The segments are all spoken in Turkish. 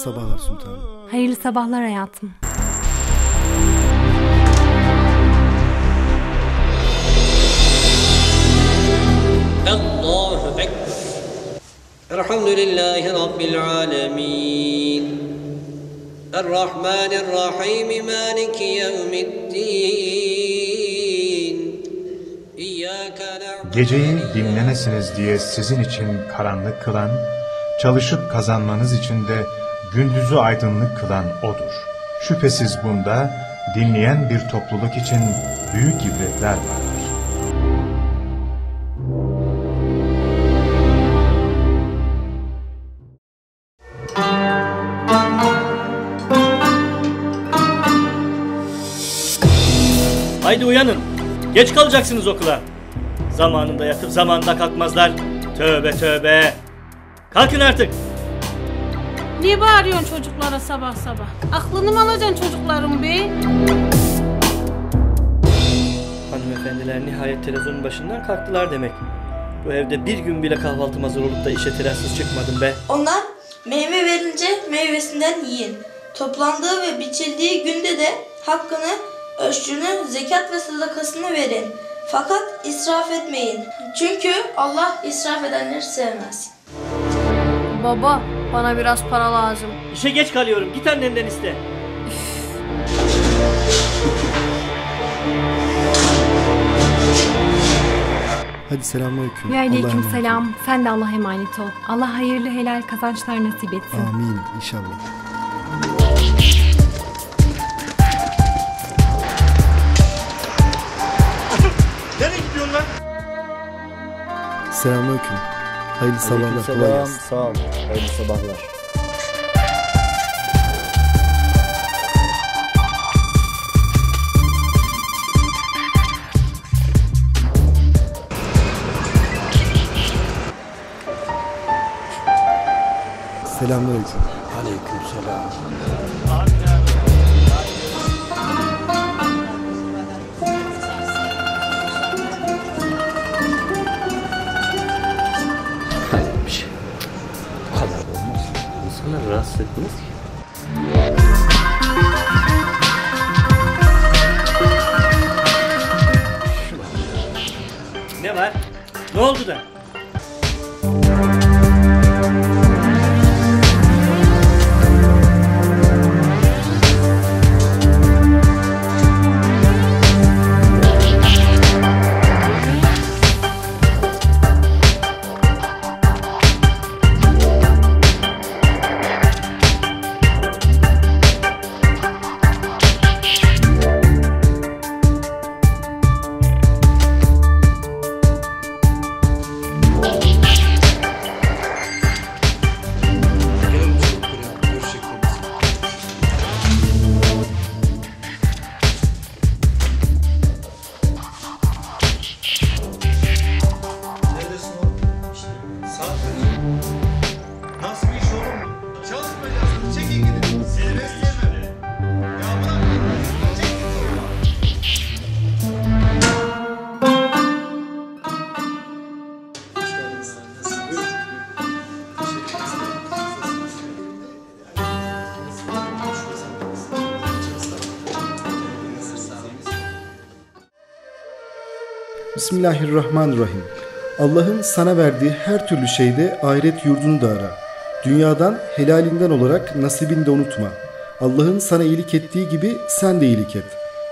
sabahlar sultanım. Hayırlı sabahlar hayatım. الله أكبر الحمد لله رب العالمين الرحمن الرحيم مالك يوم الدين إياك نعبد Geceyi dinlemesiniz diye sizin için karanlık kılan, çalışıp kazanmanız için de gündüzü aydınlık kılan O'dur. Şüphesiz bunda dinleyen bir topluluk için büyük ibretler vardır. Haydi uyanın. Geç kalacaksınız okula. Zamanında yatıp zamanında kalkmazlar. Tövbe tövbe. Kalkın artık. Niye bağırıyorsun çocuklara sabah sabah? Aklını mı alacaksın çocukların be? Hanımefendiler nihayet televizyonun başından kalktılar demek. Bu evde bir gün bile kahvaltım hazır olup da işe telaşsız çıkmadım be. Ondan meyve verince meyvesinden yiyin. Toplandığı ve biçildiği günde de hakkını, ölçünü, zekat ve sadakasını verin. Fakat israf etmeyin. Çünkü Allah israf edenleri sevmez. Baba bana biraz para lazım. İşe geç kalıyorum. Git annenden iste. Hadi selamünaleyküm. Ve Allah'a aleyküm emanet selam. Sen de Allah'a emanet ol. Allah hayırlı helal kazançlar nasip etsin. olun. Amin inşallah. Nereye gidiyorsun lan? Selamünaleyküm. Hayırlı sabahlar. Kolay gelsin. Sağ ol. Hayırlı sabahlar. Selamünaleyküm. Hayır ki. Ne var? Ne oldu da? Bismillahirrahmanirrahim. Allah'ın sana verdiği her türlü şeyde ahiret yurdunu da ara. Dünyadan helalinden olarak nasibini de unutma. Allah'ın sana iyilik ettiği gibi sen de iyilik et.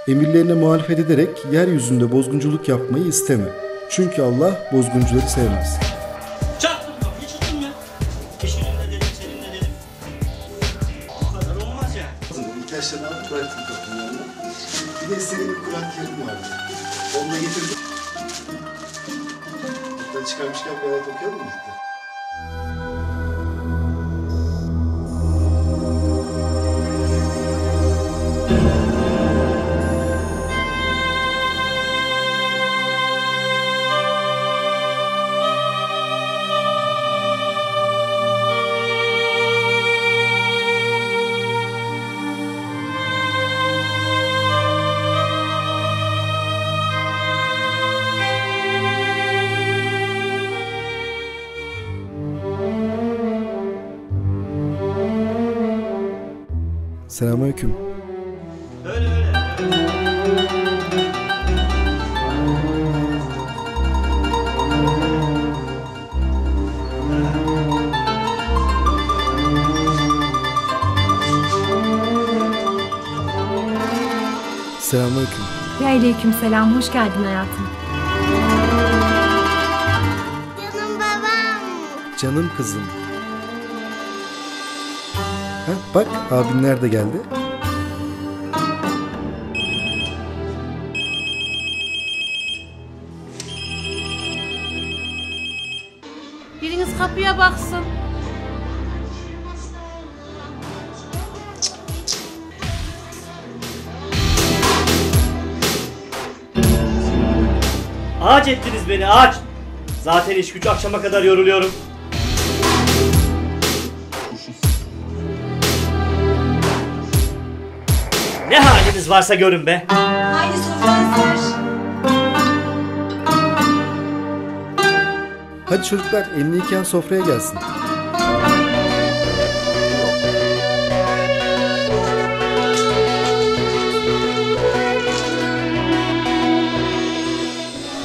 Emirlerine muhalefet ederek yeryüzünde bozgunculuk yapmayı isteme. Çünkü Allah bozguncuları sevmez. Çıkarmışken bir ayet okuyalım mı? Selamünaleyküm. Selamünaleyküm. Ve aleyküm selam. Hoş geldin hayatım. Canım kızım. Ha, bak abinler de geldi. Biriniz kapıya baksın. Ağaç ettiniz beni ağaç. Zaten iş güç akşama kadar yoruluyorum. Ne haliniz varsa görün be. Haydi sofranı ser. Hadi çocuklar elini yıkayan sofraya gelsin.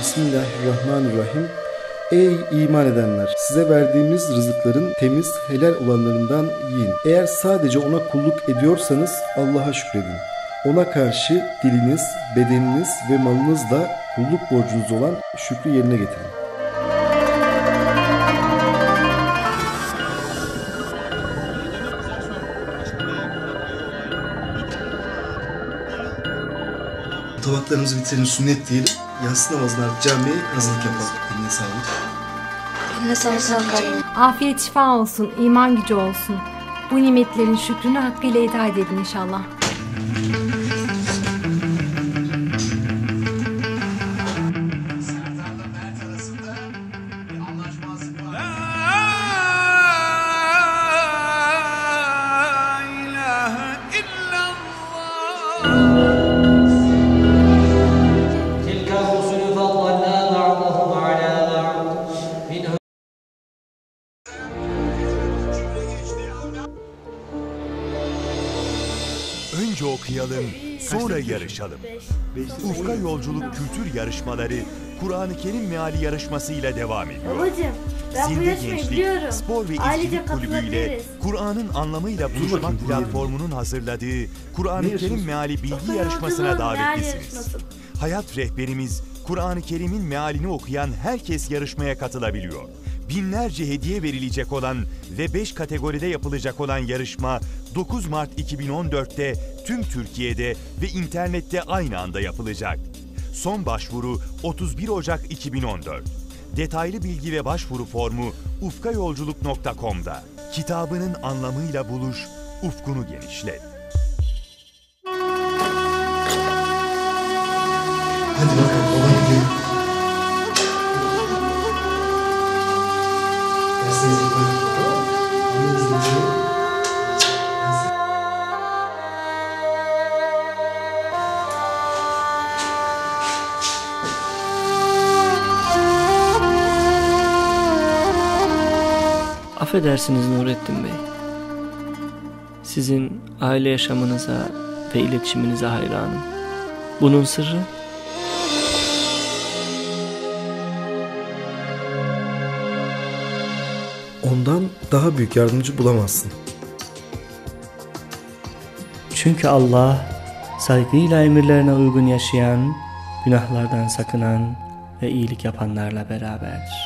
Bismillahirrahmanirrahim. Ey iman edenler! Size verdiğimiz rızıkların temiz, helal olanlarından yiyin. Eğer sadece ona kulluk ediyorsanız Allah'a şükredin. Ona karşı diliniz, bedeniniz ve malınızla kulluk borcunuz olan şükrü yerine getirin. Tabaklarımızı bitirelim, sünnet diyelim. Yatsı namazına camiye hazırlık yapalım. Eline sağlık. Eline sağlık. Afiyet şifa olsun, iman gücü olsun. Bu nimetlerin şükrünü hakkıyla eda edin inşallah. Okuyalım, sonra yarışalım. Ufka Yolculuk Kültür Yarışmaları Kur'an-ı Kerim Meali yarışmasıyla devam ediyor. Babacım ben bu Zinde yarışmayı Gençlik, biliyorum. Spor ve Ailece İlçilik Kulübü ile katılabiliriz. Kur'an'ın anlamıyla buluşmak platformunun hazırladığı Kur'an-ı Kerim yarışması? Meali Bilgi Ufka Yarışmasına Yolculuğun Meal davetlisiniz. Yarışması. Hayat rehberimiz Kur'an-ı Kerim'in mealini okuyan herkes yarışmaya katılabiliyor. Binlerce hediye verilecek olan ve 5 kategoride yapılacak olan yarışma 9 Mart 2014'te tüm Türkiye'de ve internette aynı anda yapılacak. Son başvuru 31 Ocak 2014. Detaylı bilgi ve başvuru formu ufkayolculuk.com'da. Kitabının anlamıyla buluş, ufkunu genişlet. Hadi bakalım Affedersiniz Nurettin Bey. Sizin aile yaşamınıza ve iletişiminize hayranım. Bunun sırrı? Ondan daha büyük yardımcı bulamazsın. Çünkü Allah saygıyla emirlerine uygun yaşayan, günahlardan sakınan ve iyilik yapanlarla beraberdir.